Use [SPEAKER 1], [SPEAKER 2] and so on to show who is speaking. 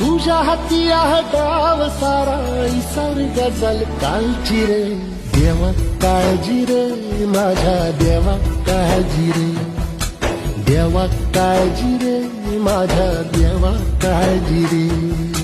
[SPEAKER 1] तुझ्या हाती आहे डाव सारा इसार गजल कालची रे देवा काळजी रे माझ्या देवा काळजी रे देवा काळजी रे माझ्या देवा काळजी रे